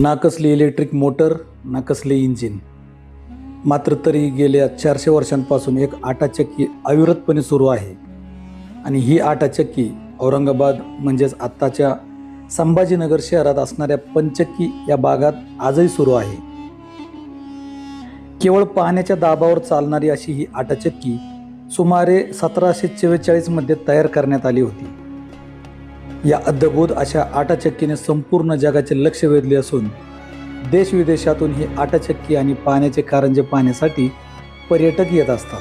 ना कसली electric motor नाकसले engine मात्र तरी गेल्या चारशे वर्षांपासून एक आटाचक्की अविरतपणे सुरू आहे. आणि ही आटाचक्की औरंगाबाद म्हणजेच आत्ताच्या संभाजीनगर शहरात असणाऱ्या पंचक्की या भागात आजही सुरू आहे. केवळ पाण्याच्या दाबावर चालणारी अशी ही आटाचक्की सुमारे सतराशे चव्वेचाळीसमध्ये तयार करण्यात आली होती. या अद्यबोध अशा आटाचक्कीने संपूर्ण जगाचे लक्ष वेधले असून देशविदेशातून ही आटाचक्की आणि पाण्याचे कारंजे पाहण्यासाठी पर्यटक येत असतात.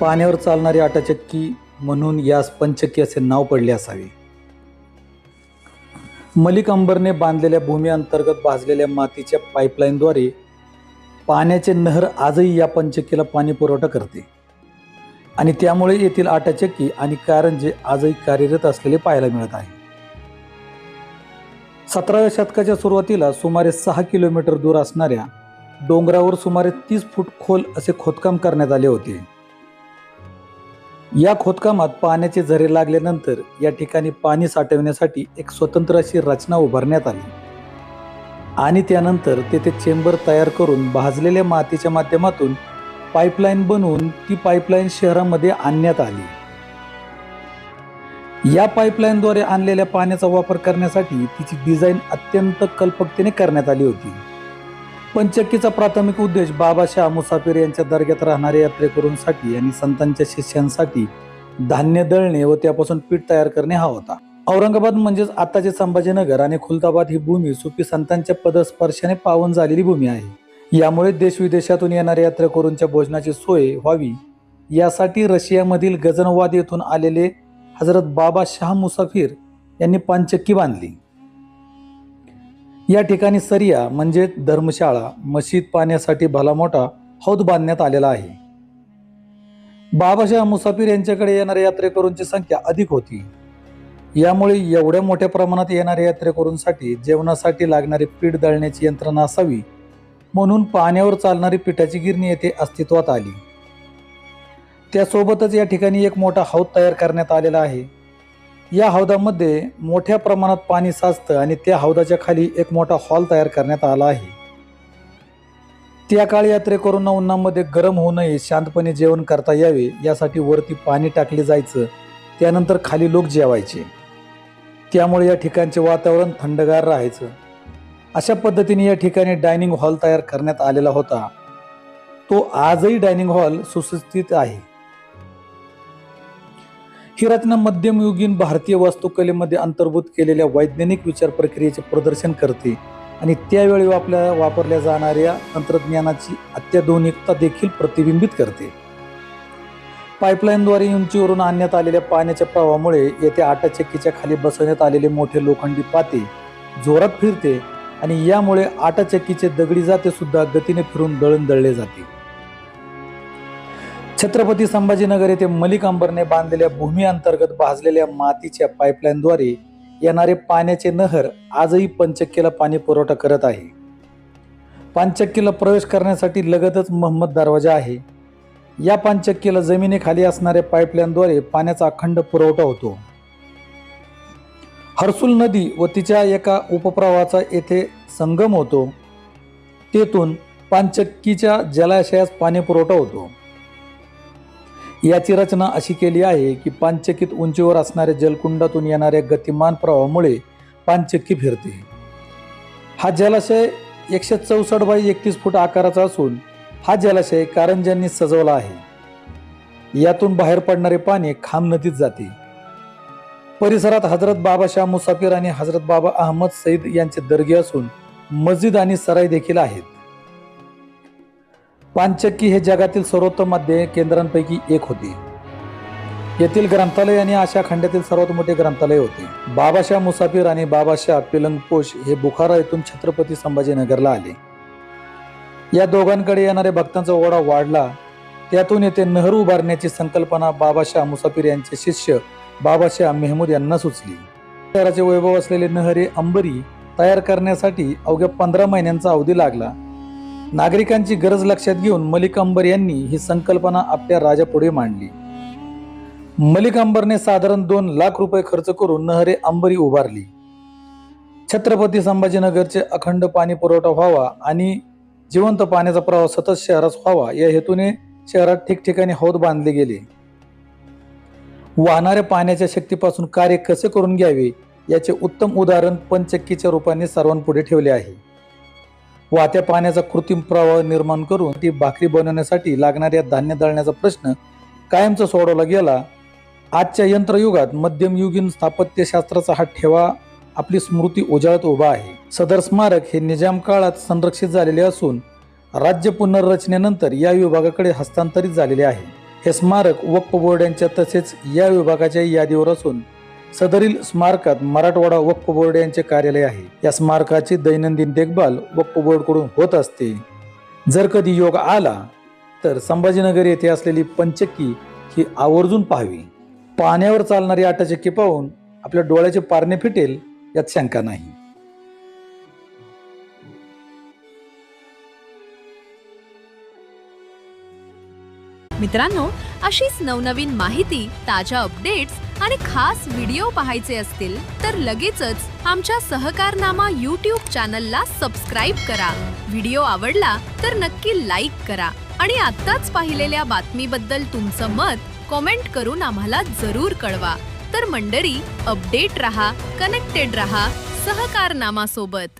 पाण्यावर चालणारी आटाचक्की म्हणून यास पंचक्की असे नाव पडले असावे. मलिक अंबरने बांधलेल्या भूमी अंतर्गत भाजलेल्या मातीच्या पाईपलाईनद्वारे पाण्याचे नहर आजही या पंचक्कीला पाणी पुरवठा करते. आणि त्यामुळे येथील आटाचक्की आणि कारंजे आजही कार्यरत असलेले पाहायला मिळत आहे. सतराव्या शतकाच्या सुरुवातीला सुमारे सहा किलोमीटर दूर असणाऱ्या डोंगरावर सुमारे तीस फूट खोल असे खोदकाम करण्यात आले होते. या खोदकामात पाण्याचे झरे लागल्यानंतर या ठिकाणी पाणी साठवण्यासाठी एक स्वतंत्र अशी रचना उभारण्यात आली. आणि त्यानंतर तेथे चेंबर तयार करून भाजलेल्या मातीच्या माध्यमातून पाईपलाईन बनवून ती पाईपलाईन शहरामध्ये आणण्यात आली. या पाईपलाईनद्वारे आणलेल्या पाण्याचा वापर करण्यासाठी तिची डिझाईन अत्यंत कल्पकतेने करण्यात आली होती. पंचक्कीचा प्राथमिक उद्देश बाबाशाह मुसाफिर यांच्या दर्ग्यात राहणाऱ्या यात्रेकरूंसाठी आणि संतांच्या शिष्यांसाठी धान्य दळणे व त्यापासून पीठ तयार करणे हा होता. औरंगाबाद म्हणजेच आताचे संभाजीनगर आणि खुलताबाद ही भूमी सुफी संतांच्या पदस्पर्शाने पावन झालेली भूमी आहे. यामुळे देशविदेशातून येणाऱ्या यात्रेकरूंच्या भोजनाची सोय व्हावी. यासाठी रशियामधील गजनवाद येथून आलेले हजरत बाबा शाह मुसाफिर यांनी पानचक्की बांधली. या ठिकाणी सरिया म्हणजे धर्मशाळा मशीद पाण्यासाठी भला मोठा हौद बांधण्यात आलेला आहे. बाबाशाह मुसाफिर यांच्याकडे येणाऱ्या यात्रेकरूंची संख्या अधिक होती. यामुळे एवढ्या मोठ्या प्रमाणात येणाऱ्या यात्रेकरूंसाठी जेवणासाठी लागणारी पीठ दळण्याची यंत्रणा असावी म्हणून पाण्यावर चालणारी पिठाची गिरणी येथे अस्तित्वात आली. त्यासोबतच या ठिकाणी एक मोठा हौद तयार करण्यात आलेला आहे. या हौदामध्ये मोठ्या प्रमाणात पाणी साचतं आणि त्या हौदाच्या खाली एक मोठा हॉल तयार करण्यात आला आहे. त्या काळी यात्रेकरूंना उन्हामध्ये गरम होऊ नये शांतपणे जेवण करता यावे यासाठी वरती पाणी टाकले जायचं त्यानंतर खाली लोक जेवायचे. त्यामुळे या ठिकाणचे वातावरण थंडगार राहायचं. अशा पद्धतीने या ठिकाणी डायनिंग हॉल तयार करण्यात आलेला होता. तो आजही डायनिंग हॉल सुस्थित आहे. ही रचना मध्यमयुगीन भारतीय वास्तुकलेमध्ये अंतर्भूत केलेल्या वैज्ञानिक विचार प्रक्रियेचे प्रदर्शन करते आणि त्यावेळी आपल्या वापरल्या जाणाऱ्या तंत्रज्ञानाची अत्याधुनिकता देखील प्रतिबिंबित करते. पाईपलाईनद्वारे उंचीवरून आणण्यात आलेल्या पाण्याच्या प्रवाहामुळे येथे आटाचक्कीच्या खाली बसवण्यात आलेले मोठे लोखंडी पाते जोरात फिरते आणि यामुळे आटाचक्कीचे दगडी जाते सुद्धा गतीने फिरून दळण दळले जाते. छत्रपती संभाजीनगर येथे मलिक अंबरने बांधलेल्या भूमी अंतर्गत भाजलेल्या मातीच्या पाईपलाईनद्वारे येणारे पाण्याचे नहर आजही पंचक्कीला पाणी पुरवठा करत आहे. पानचक्कीला प्रवेश करण्यासाठी लगतच मोहम्मद दरवाजा आहे. या पानचक्कीला जमिनीखाली असणाऱ्या पाईपलाईनद्वारे पाण्याचा अखंड पुरवठा होतो. हर्सुल नदी व तिच्या एका उपप्रवाहाचा येथे संगम होतो. तेथून पानचक्कीच्या जलाशयास पाणी पुरवठा होतो. याची रचना अशी केली आहे की पानचक्कीत उंचीवर असणाऱ्या जलकुंडातून येणाऱ्या गतिमान प्रवाहामुळे पानचक्की फिरते. हा जलाशय एकशे चौसष्ट बाय एकतीस फूट आकाराचा असून हा जलाशय कारंजांनी सजवला आहे. यातून बाहेर पडणारे पाणी खाम नदीत जाते. परिसरात हजरत बाबाशाह मुसाफिर आणि हजरत बाबा अहमद सईद यांचे दर्गे असून मस्जिद आणि सराई देखील आहेत. पानचक्की हे जगातील सर्वोत्तम मध्य केंद्रांपैकी एक होते. येथील ग्रंथालय आणि आशा खंडातील सर्वात मोठे ग्रंथालय होते. बाबाशाह मुसाफिर आणि बाबाशाह पिलंगपोश हे बुखारा येथून छत्रपती संभाजीनगरला आले. या दोघांकडे येणाऱ्या भक्तांचा ओढा वाढला. त्यातून येथे नहर उभारण्याची संकल्पना बाबाशाह मुसाफिर यांचे शिष्य बाबाशाह मेहमूद यांना सुचली. शहराचे वैभव असलेले नहरे अंबरी तयार करण्यासाठी अवघ्या पंधरा महिन्यांचा अवधी लागला. नागरिकांची गरज लक्षात घेऊन मलिक अंबर यांनी ही संकल्पना आपल्या राजापुढे मांडली. मलिक अंबरने साधारण दोन लाख रुपये खर्च करून नहरे अंबरी उभारली. छत्रपती संभाजीनगरचे अखंड पाणी पुरवठा व्हावा आणि जिवंत पाण्याचा प्रवाह सतत शहरात व्हावा या हेतूने शहरात ठिकठिकाणी हौद बांधले गेले. वाहणाऱ्या पाण्याच्या शक्तीपासून कार्य कसे करून घ्यावे याचे उत्तम उदाहरण पंचक्कीच्या रूपाने सर्वांपुढे ठेवले आहे. वाहत्या पाण्याचा कृत्रिम प्रवाह निर्माण करून ती भाकरी बनवण्यासाठी लागणाऱ्या धान्य दळण्याचा प्रश्न कायमचा सोडवला गेला. आजच्या यंत्रयुगात मध्यमयुगीन स्थापत्यशास्त्राचा हा ठेवा आपली स्मृती उजाळत उभा आहे. सदर स्मारक हे निजाम काळात संरक्षित झालेले असून राज्य पुनर्रचनेनंतर या विभागाकडे हस्तांतरित झालेले आहे. हे स्मारक वक्फ बोर्ड यांच्या तसेच या विभागाच्या यादीवर असून सदरील स्मारकात मराठवाडा वक्फ बोर्ड यांचे कार्यालय आहे. या स्मारकाची दैनंदिन देखभाल वक्फ बोर्डकडून होत असते. जर कधी योग आला तर संभाजीनगर येथे असलेली पंचक्की ही आवर्जून पाहावी. पाण्यावर चालणारी आटाचक्की पाहून आपल्या डोळ्याचे पारणे फिटेल यात शंका नाही. मित्रांनो अशीच नवनवीन माहिती ताज्या अपडेट्स आणि खास व्हिडिओ पाहायचे असतील तर लगेचच आमच्या सहकारनामा यूट्यूब चॅनलला सबस्क्राईब करा. व्हिडिओ आवडला तर नक्की लाईक करा आणि आत्ताच पाहिलेल्या बातमीबद्दल तुमचं मत कॉमेंट करून आम्हाला जरूर कळवा. तर मंडळी अपडेट रहा कनेक्टेड रहा सहकारनामा सोबत.